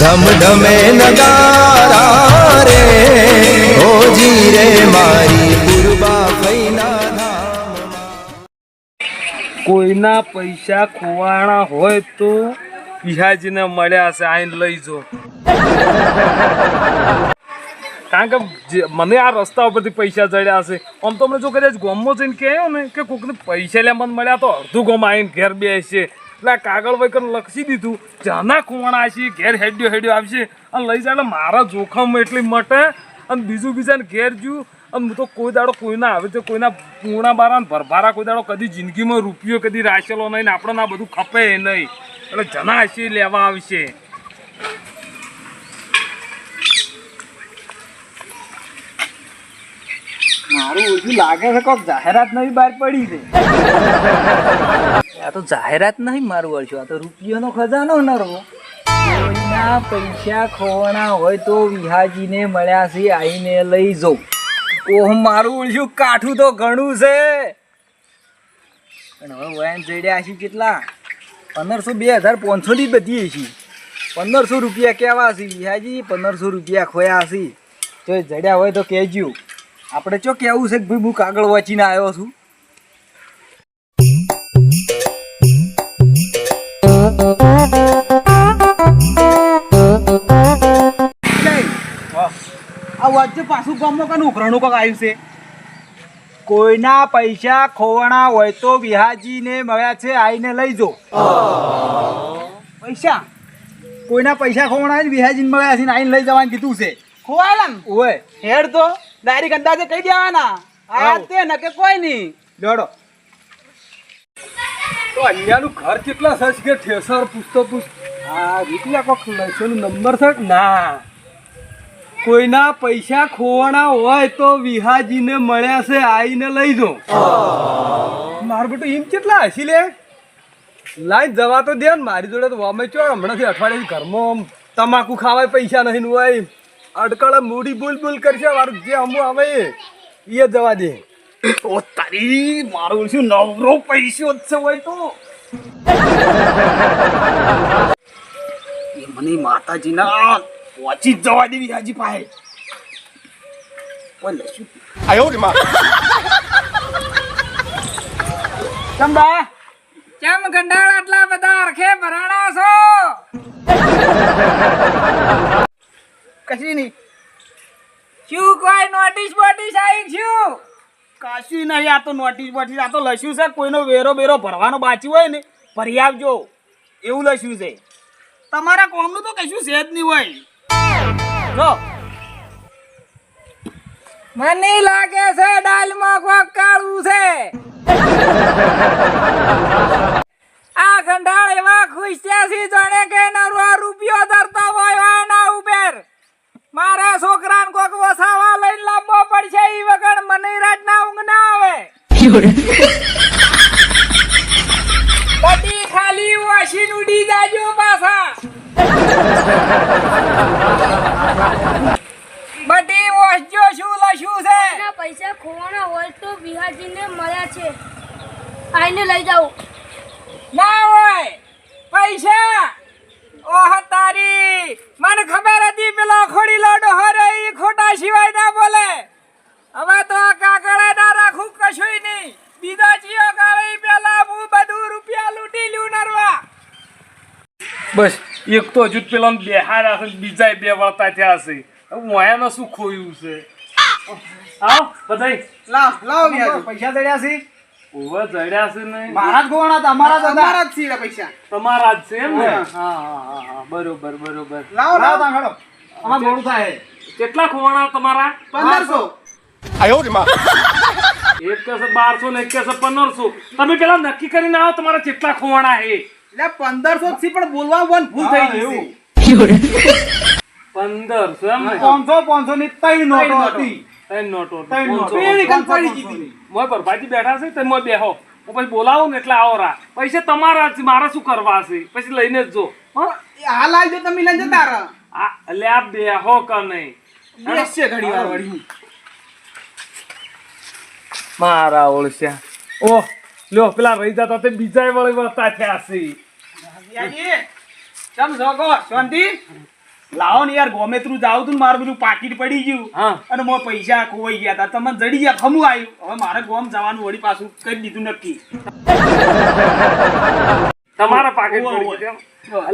ધમ ધમે નગારા રે ઓજી રે મારી પૂર્વા ફૈના કોઈના પૈસા ખોવાણા હોય તો પિહાજીને મળ્યા હશે આઈને લઈ જો. કારણ કે મને આ રસ્તા ઉપરથી પૈસા જડ્યા છે. આમ તો મને જો કદાચ ગોમમાં જઈને કહ્યું ને કે કોકને પૈસા લે મને મળ્યા તો અડધું ગોમ આવીને ઘેર બેસશે એટલે કાગળ વૈકર લખી દીધું. જાના ખોવાણા હશે ઘેર હેડ્યો હેડ્યો આવશે. અને લઈ જાય મારા જોખમ એટલી મટે. અને બીજું બીજાને ઘેર જ્યું. અને હું તો કોઈ દાડો કોઈના આવે તો કોઈના પૂર્ણા બારા ભરભારા કોઈ દાડો કદી જિંદગીમાં રૂપિયો, કદી રાખેલો નહીં ને આપણને આ બધું ખપે નહીં. એટલે જના હશે, લેવા આવશે. મારું ઓછું લાગે છે કોઈક જાહેરાત નવી બહાર પડી છે. આ તો જાહેરાત નહીં મારું વર્ષો આ તો રૂપિયાનો ખજાનો નરો કોઈના પૈસા ખોવાના હોય તો વિહાજીને મળ્યા છે, આઈને લઈ જાઉં. ઓહ, મારું વર્ષું કાઠું તો ઘણું છે. પણ હવે વયન જડ્યા છે કેટલા? પંદરસો બે હજાર પાંચસો ની બધી છે. પંદરસો રૂપિયા કેવા છે, વિહાજી? પંદરસો રૂપિયા ખોયા છે. તો જડ્યા હોય તો કહેજો. આપણે ચો કેવું છે કે ભાઈ, હું કાગળ વાંચીને આવ્યો છું? વચ્ચે પાછું ગામમાં કાનું ઉઘરાણું કાંક આવ્યું છે? કોઈના પૈસા ખોવાણા હોય તો વિહાજીને મળ્યા છે આઈને લઈ જો. પૈસા? કોઈના પૈસા ખોવાણા હોય ને વિહાજીને મળ્યા છે ને આઈને લઈ જવાનું કીધું છે. ખોવાયેલા ને? ઓય હેડ તો. ડાયરેક્ટ અંદાજે કહી દેવાના. આ તે ન કે કોઈ નહીં. દોડો. તો અહીંયાનું ઘર કેટલા સર્ચ કે ઠેસર પૂછતો પૂછ. આ રીતના કોક લઈશોનો નંબર છે? ના. કોઈના પૈસા ખોવાના હોય તો વિહાજીને મળ્યા છે, આઈને લઈ જો. મારું બેટું એમ કેટલા હસી લે? લાઈન જવા તો દે ને, મારી જોડે તો વામે ચો, હમણાંથી અઠવાડિયે ઘરમાં તમાકુ ખાવાય, પૈસા નહીં ને હોય. અડકળ મૂડી બોલ બોલ કરશે મારું જે અમુ આવે એ જવા દે. ઓ તારી, મારું શું નવરો પૈસો જ છે હોય તો? મને માતાજીના પહોંચી જ જવા દેવી હાજી પાસે ઓય લસ્યું. ચંબા કેમ ગંડાળ આટલા બધા અરખે ભરાણા છો? કશી નહીં. શું કોઈ નોટિસ બોટિસ આવી છું કશું નહીં આ તો નોટિસ બોટિસ આ તો લસ્યું છે કોઈનો વેરો બેરો ભરવાનો બાકી હોય ને ભરી આવજો. એવું લસ્યું છે. તમારા કોમનું તો કશું છે જ નહીં હોય. જો. મને લાગે છે ડાલમાં કોક કાળું છે. આ ગંડાળ એવા ખુશ્યાસી જાણે કે નરો રૂપિયો ધરતા હોય આના ઉપર. મારા છોકરાને કોક વસાવા લઈને લાવવો પડશે ઈ વગર મને રાજના ઊંઘ ના આવે. ખાલી વાશીન ઉડી જાજો પાછા. બધી વોશજો શું લશું છે? પૈસા ખોવાના હોય તો વિહાજીને મળ્યા છે. આઈને લઈ જાઓ ના હોય પૈસા ઓહ તારી મને ખબર હતી પેલો ખોડી લોડો હરે ઈ ખોટા સિવાય ના બોલે હવે તો આ કાકડા ના રાખું કશું નહીં બીજો ચિયો ગાવે ઈ પેલા હું બધું રૂપિયા લૂંટી લ્યું નરવા બસ એક તો હજુ પેલા બેહાર હશે બીજા બે વળતા થયા હશે આયાનો શું ખોયું છે? આવ બધાય? લાવ લાવ પૈસા ચડ્યા છે. ઓવે જડ્યા છે ને. મારા જ ગોણા હતા અમારા જ હતા. જ છીએ પૈસા. તમારા જ છે એમ ને? હા. હા હા હા હા બરોબર બરોબર. લાવો લાવો. લાવો. તા ખડો અમાર મોડું થાય? કેટલા ખોવાણા તમારા? પંદરસો. એક કહેશે બારસો ને એક પંદરસો. તમે પેલા નક્કી કરીને આવો તમારા કેટલા ખોવાણા હે. એટલે પંદરસો થી પણ બોલવા વન ભૂલ થઈ ગયું પંદરસો એમ ને પાંચસો પાંચસો ની ત્રણ નોટો નોટો. હતી. ત્રણ નોટો ત્રણ નોટો. પેલી પાંચસો, કીધી. મોય પર બેઠા છે તમે બેહો. હું પછી બોલાવું ને એટલે આવો રા. પૈસા તમારા છે, મારે શું કરવા છે? પછી લઈને જ જો. હાલ આવજો તમે લઈને જતા રહો. એટલે આ બેહો કે નહીં. બેસશે ઘડી વાર વળી મારા ઓળશ્યા. ઓહ લ્યો પેલા રહી જતા તે બીજા વળી વળતા થયા છે. યાજી, ચમ જોગો શાંતિ લાવો ને યાર ગમે તું જાવ તું મારું પેલું પાકીટ પડી ગયું. અને મોં પૈસા ખોવાઈ ગયા હતા તમને જડી ગયા ખમું આવ્યું હવે મારે ગોમ જવાનું વળી પાછું કરી દીધું નક્કી. તમારા પાકેટ પડી ઓવે.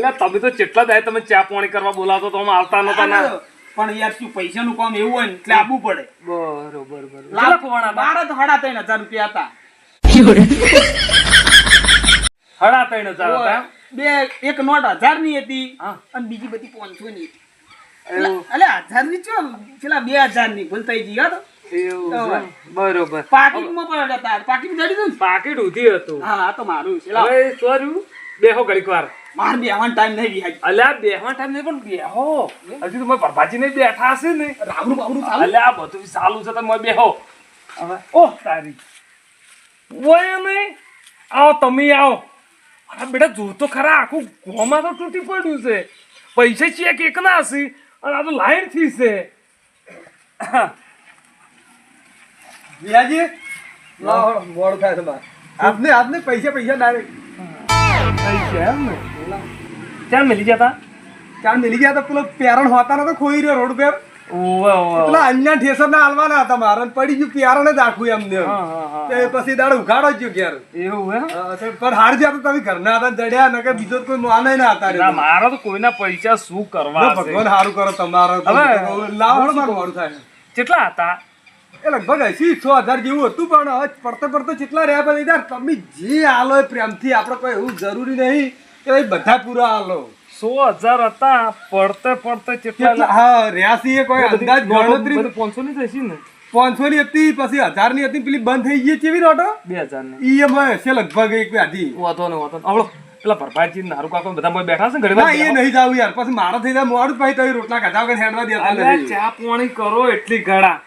ગયું તમે તો કેટલા દાય તમે ચા પાણી કરવા બોલાવતો તો અમે આવતા નતા ના. પણ યાર શું પૈસાનું કામ એવું હોય ને એટલે આપવું પડે. બરોબર બરોબર. કેટલા બાર? તો સાડા ત્રણ હજાર રૂપિયા હતા. હડા ત્રણ હજાર હતા? બે એક નોટ હજારની હતી. અને બીજી બધી પાંચસો ની હતી એટલે હજારની? ચો પેલા બે હજારની ભૂલ થઈ ગઈ છે. બરોબર. પાકીટમાં પણ હતા. પાકીટ જડી દઉં પાકીટ ઉધી હતું. હા તો મારું હવે સોર્યું? બેહો ઘડીક વાર. મારે બેહવાન ટાઈમ નહીં વિહાજ અલ્યા બેહવા ટાઈમ નહીં પણ બેહો. હજુ તો પ્રભાજી નહીં બેઠા હશે ને. રાબડું બાબડું ચાલુ? અલ્યા બધું ચાલુ છે તમે બેહો. હવે. ઓહ તારી. ઓય નહીં આવો તમે આવો. અરે બેટા જો તો ખરા આખું ગોમાં તો તૂટી પડ્યું છે. પૈસા ચેક એક ના હશે. અને આ તો લાઈનથી છે. વિયાજી લાવો મોડું થાય તમારે આપને આપને પૈસા પૈસા ડાયરેક્ટ પૈસા એમ ને? ક્યાં મિલી ગયા તા? ચાર મિલી ગયા હતા પેલો પેરણ હોતા નતો ખોઈ રહ્યો રોડ પર. પેલા અન્ય ઠેસર ના હાલવાના હતા મારે પડી ગયું પેરણ જ આખું એમને હા હા હા તે પછી દાડો ઉઘાડો જ ગયો એવું એમ? પણ હાર જ્યાં તમે ઘરના હતા જડ્યા નકે બીજો કોઈ માને ના હતા મારા તો કોઈના પૈસા શું કરવા ભગવાન હારું કરો તમારો તો. લાવો મારું મોડું થાય. કેટલા હતા? એ લગભગ એસી છ હજાર જેવું હતું પણ પડતે પડતે કેટલા રહ્યા પછી તમે જે હાલો પ્રેમથી આપણે કોઈ એવું જરૂરી નહીં કે ભાઈ બધા પૂરા હાલો. સો હજાર હતા પડતે પડતે કેટલા હા રહ્યા એ કોઈ અંદાજ ગણતરી પાંચસો ની થશે ને પાંચસો ની. હતી પછી હજારની હતી પેલી બંધ થઈ ગઈ કેવી નોટો? બે હજારની ઈ એમાં છે લગભગ એક આધી વાંધો ને વાંધો આવડો. પેલા ભરપાઈ નારું કાકો બધા બેઠા છે ઘડી ના એ નહીં જાવ યાર. પછી મારા થઈ જાય મોડું પછી તો રોટલા ખાધા વગર હેડવા દેતા ચા પાણી કરો એટલી ગળા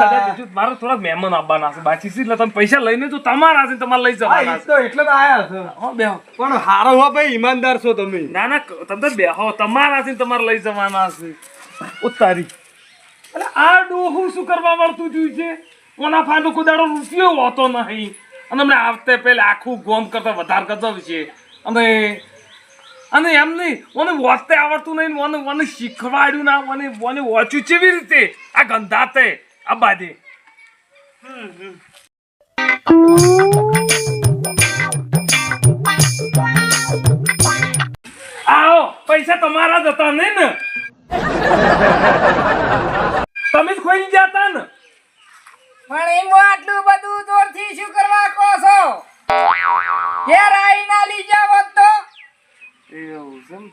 કદાચ થોડા મહેમાન આવવાના છે. બાકી છે એટલે તમે પૈસા લઈને તો તમારા છે તમારે લઈ જવાના તો એટલે તો આયા છે. હો બેહો. પણ હારો હો ભાઈ ઈમાનદાર છો તમે. ના ના તમે તો બેહો. તમારા છે તમારે લઈ જવાના છે. ઉતારી. એટલે આ ડોહું શું કરવા મળતું જોયું છે? કોના ફાનો કુદાડો રૂપિયો હોતો નહીં. અને હમણાં આવતે પહેલા આખું ગોમ કરતા વધારે કરતો છે. અને અને એમ નહીં મને વાંચતે આવડતું નહીં, મને મને શીખવાડ્યું ના, મને મને વાંચ્યું કેવી રીતે? આ ગંધાતે આ બાજે. આવો, પૈસા તમારા જ હતા નહીં ને?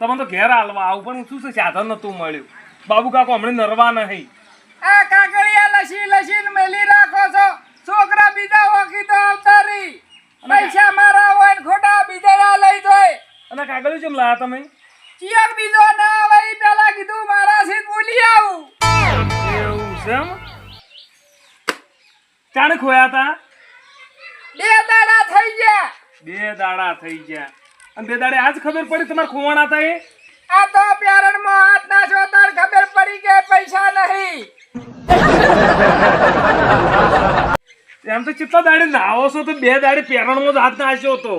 તમને તો ઘેર હાલવા આવું પણ શું છે સાધન નતું મળ્યું. બાબુ કાકો હમણાં નરવા નહીં. આ કાકડિયા લસી લસીને મેલી રાખો છો. છોકરા બીજા ઓકી તો અવતારી પૈસા મારા હોય ને ખોટા બીજા લઈ જોય. અને કાગળ જેમ લાયા તમે? ચિયર બીજો ના આવે પેલા કીધું મારા સીધ બોલી આવું. એવું છે એમ? ચાણે ખોયા હતા બે દાડા થઈ ગયા. બે દાડા થઈ ગયા. અને બે દાડે આજ ખબર પડી તમારે ખોવાણા હતા એ આ તો પ્યારણમાં હાથ ના છો તાર ખબર પડી કે પૈસા નહીં. એમ તો ચિત્તા દાડે નાવો છો તો બે દાડે પેરણમાં જ હાથ નાખ્યો હતો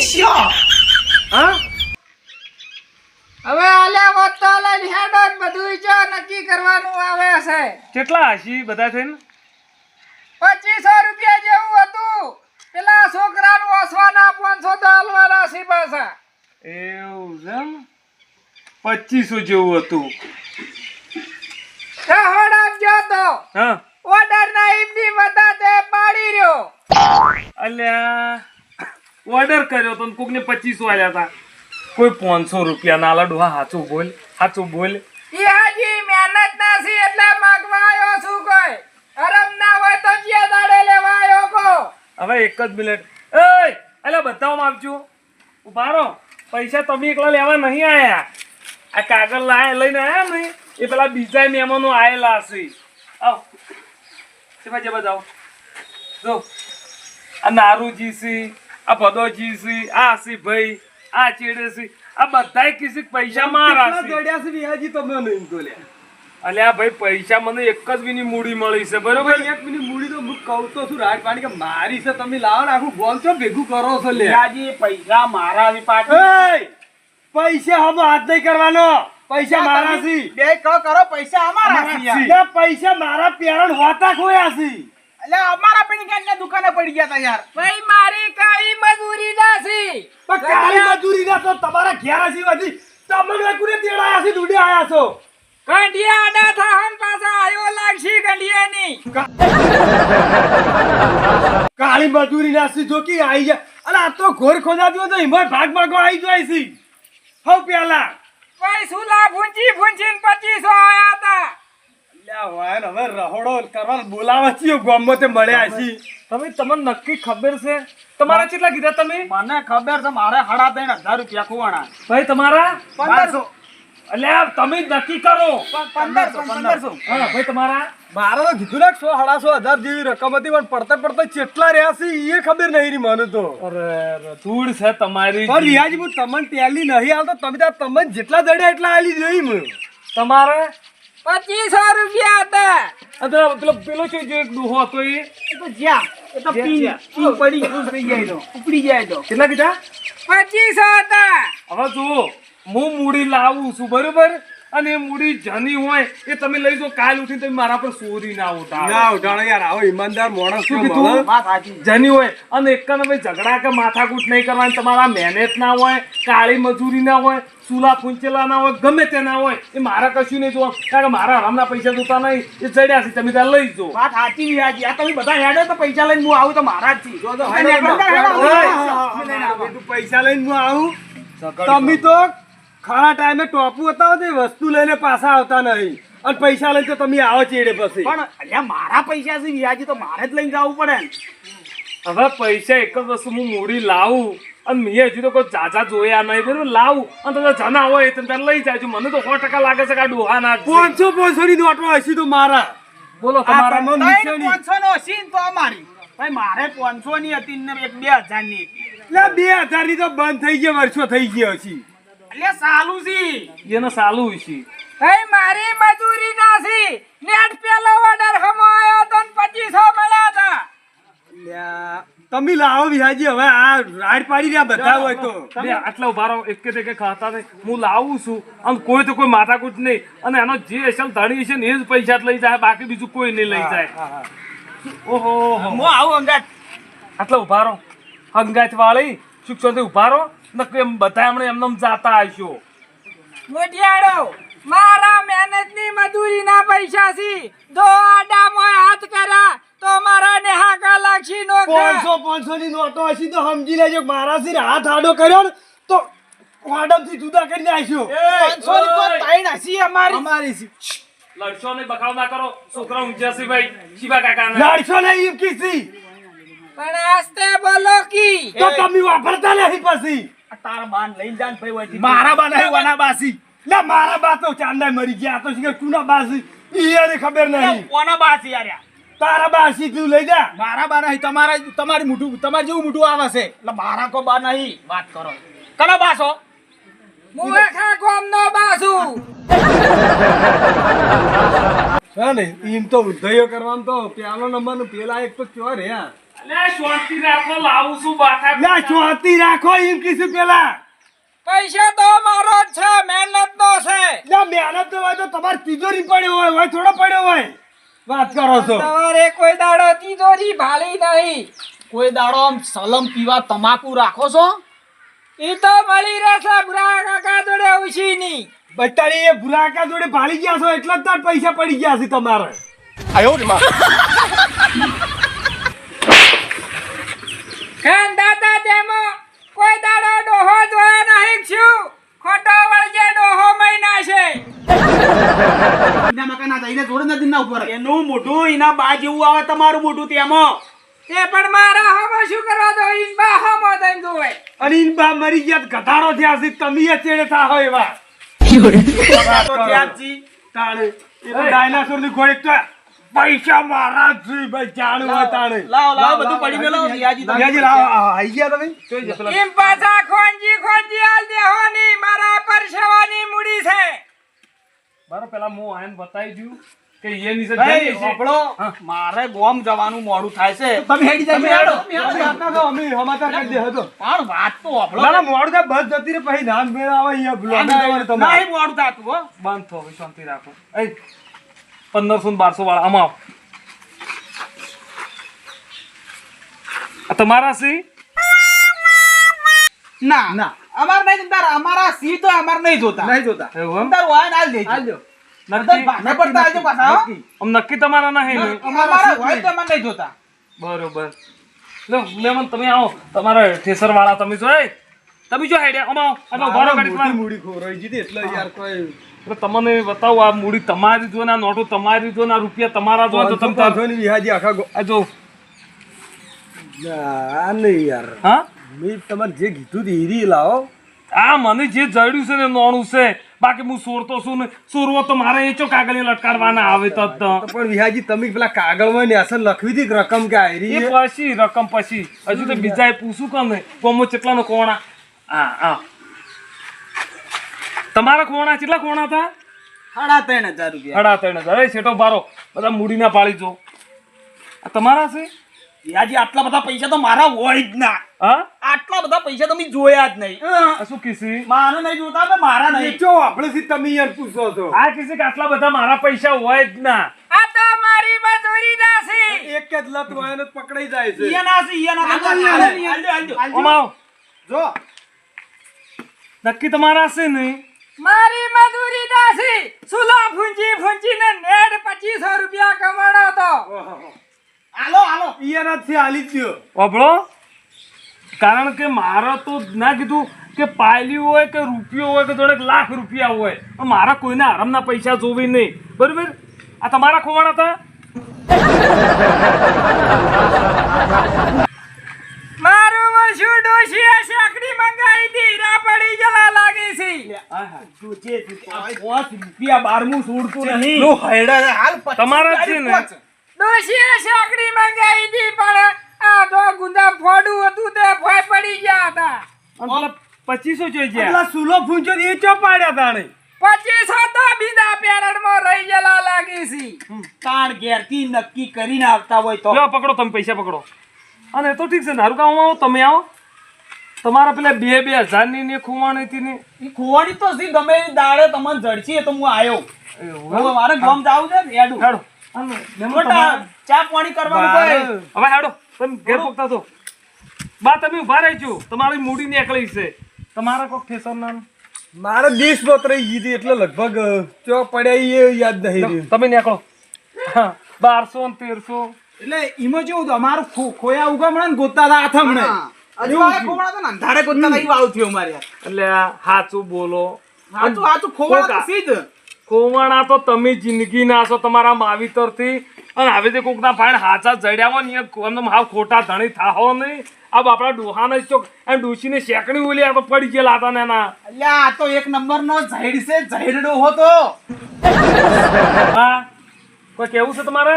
હા? હવે આલે વત્તો લઈને હેડો બધું જો નક્કી કરવાનું આવે છે કેટલા હશી બધા થઈને? પચીસો રૂપિયા જેવું હતું. પેલા છોકરાનું ઓસવાના પાંચસો તો હાલવાના છે પાછા. એવું છે એમ? પચીસો જેવું હતું. કહોડ તો. હા. ઓર્ડર ના પાડી રહ્યો. અલ્યા ઓર્ડર કર્યો તો કોકને પચીસો હતા કોઈ પાંચસો રૂપિયા ના લાડુ. હા સાચું બોલ સાચું બોલ. ઈ હાજી મહેનત ના છે એટલે માગવા આવ્યો છું કોઈ. ના હોય તો જે દાડે લેવા આવ્યો કો. હવે એક જ મિનિટ. એય અલ્યા બતાવવા આપજો ઊભા રહો. પૈસા તમે એકલા લેવા નહીં આયા. આ કાગળ લાય લઈને આયા ને એ પેલા બીજા મહેમાનો આયેલા હશે. આવ. શેમાં જવા જાઓ? જો. આ નારુજી સી આ ભદોજી સી આ સી ભાઈ આ ચેડે સી આ બધાય કિસી પૈસા મારા કેટલા છે જડ્યા છે વિહાજી તમે નહીં તો લે અલ્યા ભાઈ પૈસા મને એક જ વિની મૂડી મળી છે બરોબર? એક મિનિટ મૂડી તો હું કહું તો છું રાજ પાણી કે મારી છે તમે લાવો ને આખું ગોમ છો ભેગું કરો છો લે. યાજી પૈસા મારા છે પાકી પૈસા હમ હાથ નહીં કરવાનો. પૈસા મારા છે. બે ક કરો પૈસા અમારા છે. પૈસા મારા પેરણ હોતા ખોયા છે. એટલે અમારા પણ ક્યાંક દુકાને પડી ગયા તા યાર? ભાઈ મારી કાળી મજૂરી ના છે. પણ કાળી મજૂરી ના તો તમારા ઘેર બધી તમને કુને તેડાયા છે દુડે આયા છો? ગંઢિયા આડા થાહન પાછા આયો લાગશી ગંઢિયાની. કાળી મજૂરી ના છે જોકી આઈ ગયા. અરે આ તો ઘોર ખોદા દો તો હિંમત ભાગ ભાગો આઈ જાય છે. હવ પેલા ભાઈ સુલા ફૂંચી ફૂંચીને પચીસો આયા હતા. લ્યા વાયન હવે રહોડો કરવા બોલાવા છીએ ગામમાં તે મળ્યા છે. તમે તમને નક્કી ખબર છે? તમારા કેટલા કીધા તમે? મને ખબર છે મારે સાડા ત્રણ હજાર રૂપિયા ખોવાના ભાઈ તમારા? પંદરસો અલ્યા તમે નક્કી કરો. હા ભાઈ તમારા મારે તો કીધું ને સો અઢારસો હજાર જેવી રકમ હતી પણ પડતા પડતા કેટલા રહ્યા છે એ ખબર નહીં રહી મને તો. અરે ધૂળ છે તમારી પણ રિયાજી હું તમને પહેલી નહીં આવતો તમે ત્યાં તમને જેટલા દડ્યા એટલા આલી જોઈ મેં તમારે? પચીસો રૂપિયા હતા. અને પેલો- પેલો પેલો છે જે એક ડોહો હતો એ? તો જ્યાં એ તો પી પી પડી થઈ જાય તો ઉપડી જાય તો કેટલા કીધા? પચીસો હતા. હવે જુઓ હું મૂડી લાવું છું બરોબર? અને મૂડી જની હોય એ તમે લઈ જો કાલ ઉઠી તમે મારા પર સોરી ના ઉઠા ના ઉઠાણો યાર આવો ઈમાનદાર માણસ શું કીધું? જની હોય અને એક ભાઈ ઝઘડા કે માથાકૂટ નહીં કરવાની તમારા મહેનત ના હોય કાળી મજૂરી ના હોય ચૂલા ફૂંચેલા ના હોય ગમે તે ના હોય એ મારા કશું નહીં જોવા કારણ કે મારા આરામના પૈસા જોતા નહીં એ ચડ્યા છે તમે ત્યાં લઈ જાઓ. વાત સાચી વ્યાજી આ તમે બધા હેડો તો પૈસા લઈને હું આવું તો મારા જ છી જો તો હેડો, હેડો, હેડો. ઓય. બધું પૈસા લઈને હું આવું. તમે તો ખરા ટાઈમે ટોપુ હતા તે વસ્તુ લઈને પાછા આવતા નહીં. અને પૈસા લઈને તો તમે આવો ચેડે પછી. પણ અહીંયા મારા પૈસા છે વ્યાજી તો મારે જ લઈને જવું પડે હવે પૈસા એક જ વસ્તુ હું મૂડી લાવું અને મેં હજુ તો કોઈ જાજા જોયા નહીં બરોબર? લાવું. અને તમે જના હોય તમે તારે લઈ જાય મને તો સો ટકા લાગે છે કે આ ડોહા ના જ છે. પાંચસો પાંચસો ની નોટો હશે તો મારા. બોલો તમારા. પાંચસો નો હશે તો અમારી. ભાઈ મારે પાંચસો ની હતી ને એક બે હજારની હતી. એટલે બે હજારની તો બંધ થઈ ગયા વર્ષો થઈ ગયા છે એટલે સાલું છે. એનો સાલું છે. ભાઈ મારી મજૂરી ના છે નેટ પેલો ઓર્ડર હમો આયો તો 2500 મળ્યા હતા લ્યા, તમે લાવો વિહાજી હવે આ રાડ પાડી રહ્યા બધા હોય તો. આટલા ઊભા રહો એક કે કે ખાતા ને હું લાવું છું અને કોઈ તો કોઈ માથાકૂટ નહીં. અને એનો જે અસલ ધણી છે ને એ જ પૈસા જ લઈ જાય બાકી બીજું કોઈ નહીં લઈ જાય. ઓહો હું આવું અંગાત આટલા ઊભા રહો. હંગાત વાળી શિક્ષણ ઊભા રહો નકર એમ બધા એમણે એમને એમ જાતા આવીશું મોટિયાળો મારા મહેનતની મજૂરીના પૈસા છે દો આડામાં હાથ કર્યા તો મારા નેહાકા લાગશી નો પાંચસો પાંચસો ની નોટો હશે તો સમજી લેજો મારા થી હાથ આડો કર્યો ને તો વાડમથી જુદા કરી નાખ્યો પાંચસો ની તો ત્રણ હશે અમારી. અમારી છે. લડશો ને બખાવ ના કરો. છોકરા ઊંચા છે ભાઈ શિવા કાકા લડશો નહીં કીધી પણ આસ્તે બોલો કી. તો તમે વાપરતા નહીં પછી. તારા બાન લઈ જાન ભાઈ હોય મારા બા નહીં વાના બાસી લે મારા બા તો ચાંદા મરી ગયા. તો શું તું બાસી. ઈને ખબર નહીં. કોના બાસી યાર તારા બાસી તું લઈ જા. મારા બા નહીં તમારા તમારી મોટું તમારી જેવું મોટું આવે છે. એટલે મારા કો બા નહીં. વાત કરો. કનો બાસો? હું આખા ગામનો બાસુ. હા ને એમ તો ઉદયો કરવાનું તો પેલો નંબરનું પેલા એક તો ચો રહ્યા શાંતિ રાખો લાવું છું બાથા લે ચોથી રાખો એમ કીધું પેલા. પૈસા તો મારો જ છે મહેનત નો છે. લે મહેનત તો હોય તો તમારે તિજોરી પડ્યો હોય હોય થોડો પડ્યો હોય. વાત કરો છો. તમારે કોઈ દાડો તિજોરી ભાળી નહીં. કોઈ દાડો આમ સલમ પીવા તમાકુ રાખો છો? ઈ તો મળી રહેશે બુરા કાકા જોડે ઉછી ની. બટાડી એ ભૂરાકા જોડે ભાળી ગયા છો એટલા જ પૈસા પડી ગયા છે તમારે. ખાન દાદા તેમાં કોઈ દાડો ડોહો જોયો નહીં છું ખોટો વળગે ડોહો મહિના છે. એનું મોઢું એના બા જેવું આવે તમારું મોઢું તેમાં. એ પણ મારા હમો શું કરવા દો? ઈન બા હમો અને ઈન બા મરી ગયા તો ગધાડો થયા છે તમે એ ચેડે થા હોય એવા. તો ત્યાં તાણે. એ તો ડાયનાસોરની ઘોડી તો પૈસા મારા જ છે ભાઈ જાણું હોય તાણે. લાવો લાવો બધું પડી મેલો રિયાજી તમે. રિયાજી લાવો આઈ ગયા તમે? ઈમ પાછા ખોંજી ખોંજી આલ દેહોની મારા પરસેવાની મૂડી છે. બરો પેલા હું આયન બતાવી દઉં કે એ નીચે જઈ આપણો મારે ગોમ જવાનું મોડું થાય છે. તમે હેડી જાય તમે હેડો, અમે સમાચાર કરી દે હતો પણ વાત તો આપણો ના ના મોડું થાય બસ જતી રે પછી નામ મેળ આવે અહીંયા બ્લોક તમારે. નહીં મોડું થાતું હો. બંધ થો શાંતિ રાખો. એ પંદરસો ને બારસો વાળા આમાં તમારા સી? ના. ના. અમાર નહીં જોતા. અમારા સી તો અમાર નહીં જોતા. નહીં જોતા. એવું? તારું વાયન આલ દેજો. આલજો નક્કી? ભાગના પડતા આવજો પાછા હો. નક્કી. તમારા નહીં અમારા હોય તો અમાર નહીં જોતા. બરોબર. લો મેમન તમે આવો. તમારા ઠેસર વાળા તમે જો એ તમે જો હેડ્યા. અમારો આવો. આટલો કાઢી મૂડી ખોરાઈ જીધી એટલે યાર કોઈ એટલે તમને બતાવો આ મૂડી તમારી જો ના આ નોટો તમારી જો ના રૂપિયા તમારા જો તો તમે તાર- પાંચસોની વિહાજી આખા આ જો. ના નહીં યાર. હા? મેં તમારે જે કીધું હતું હીરી લાવો. આ મને જે જડ્યું છે ને નોણું છે. બાકી હું સોરતો છું ને સોરવો તો મારે એ ચો કાગળ લટકારવાના આવે તો તો. તો પણ વિહાજી તમે પેલા કાગળમાં ને અસર લખવી હતી રકમ કે આયરી એ પછી રકમ પછી. હજુ તો બીજા એ પૂછું કમ ને કોમો ચેટલાનો કોણા હા હા તમારા ખોણા કેટલા ખોણા હતા? સાડા ત્રણ હજાર રૂપિયા. સાડા ત્રણ હજાર. એ છેટો બારો બધા મૂડીના પાળી જો. આ તમારા છે? યાજી આટલા બધા પૈસા તો મારા હોય જ ના. હા? આટલા બધા પૈસા તો મેં જોયા જ નહીં. શું કિસી મારે નહીં જોતા તો મારા નહીં. નીચો આપણેથી તમે યાર પૂછો છો. આ કિસી કે આટલા બધા મારા પૈસા હોય જ ના. આ તો મારી મજૂરી નાસી એક જ લત હોય ને પકડાઈ જાય છે. ઈયાના છે, ઈયા ના હાલ હાલ. જો. નક્કી તમારા છે ને મારી મજૂરી દાસી સુલા ફૂંચી ફૂંચી ને નેડ પચીસો રૂપિયા કમાણો તો. આલો આલો ઈયાના જ છે આલી જ દ્યો. કારણ કે મારે તો ના કીધું કે પાયલી હોય કે રૂપિયો હોય કે થોડેક લાખ રૂપિયા હોય પણ મારા કોઈને આરામના પૈસા જોવી નહીં. બરોબર? આ તમારા ખોવાણ હતા? મારું વર્ષું ડોશી શાકડી મંગાવી હતી પડી જલા લાગી છે. જોજે, પાંચ રૂપિયા બારમું છોડતું નહીં. લો, હેડા હાલ પચીસ તમારા છે ને? ડોશીએ શાકડી મંગાવી હતી પણ આ તો ગુંદા ફોડું હતું તે ભોય પડી ગયા હતા. પચીસો જોઈ ગયા. પેલા સુલો ફૂંચો એ ચો પાડ્યા તાણે પચીસો તો બીજા પેરડમાં રહી ગયેલા લાગી છે. તાણ ઘેરથી નક્કી કરીને આવતા હોય તો. લો પકડો તમે પૈસા પકડો. અને તો ઠીક છે નારું કામ આવો તમે આવો. તમારા પેલા બે બે હજારની ને ખુવાણી હતી ને? ઈ ખોવાડી તો સી ગમે દાડે તમને જડશી તો હું આયો. હવે મારે ગામ જાવું છે ને એડું હેડો. મોટા ચા પાણી કરવાનું હવે હેડો. તમે ઘેર પોકતા તો. બા તમે ઊભા રહેજો. તમારી મૂડી નીકળી છે. તમારા કોક ઠેસર નામ? મારે દેશ બતરાઈ ગઈ હતી એટલે લગભગ ચો પડ્યા એ યાદ નહીં રહ્યું. તમે નીકળો. હા બારસો ને તેરસો. એટલે એમાં જેવું હતું, અમારું ખોયા ઉગામણા ને ગોતા હતા ખોવાણા હતા ને અંધારે એટલે સાચું બોલો. તો તમે જિંદગી ના છો તમારા માવિતરથી. અને હવે તે કોકના ભાઈ હાચા જડ્યા હોય ને એ એમને હાવ ખોટા ધણી થાહો નહીં. આ બાપડા ડોહાને ચોક એમ ડોશીને શેકણી ઓલી આ તો પડી ગયેલા હતા ને એના. અલ્યા આ તો એક નંબરનો ઝેડ છે ઝેડડો હતો હા? કોઈ કેવું છે તમારે?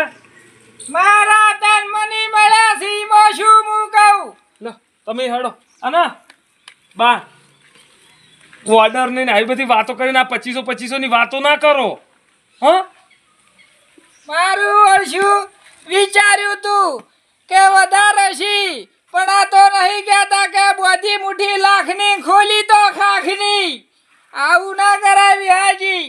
મારા તન મની મળ્યા ઈમાં શું તમે હેડો. અને બા ઓર્ડર ને આવી બધી વાતો કરીને આ પચીસો પચીસો ની વાતો ના કરો. હા? મારું વિચાર્યું તું કે વધારે છી પણ આ તો નહીં કહેતા કે બધી મુઠ્ઠી લાખની, ખોલી તો ખાખની. આવું ના કરાવી હાજી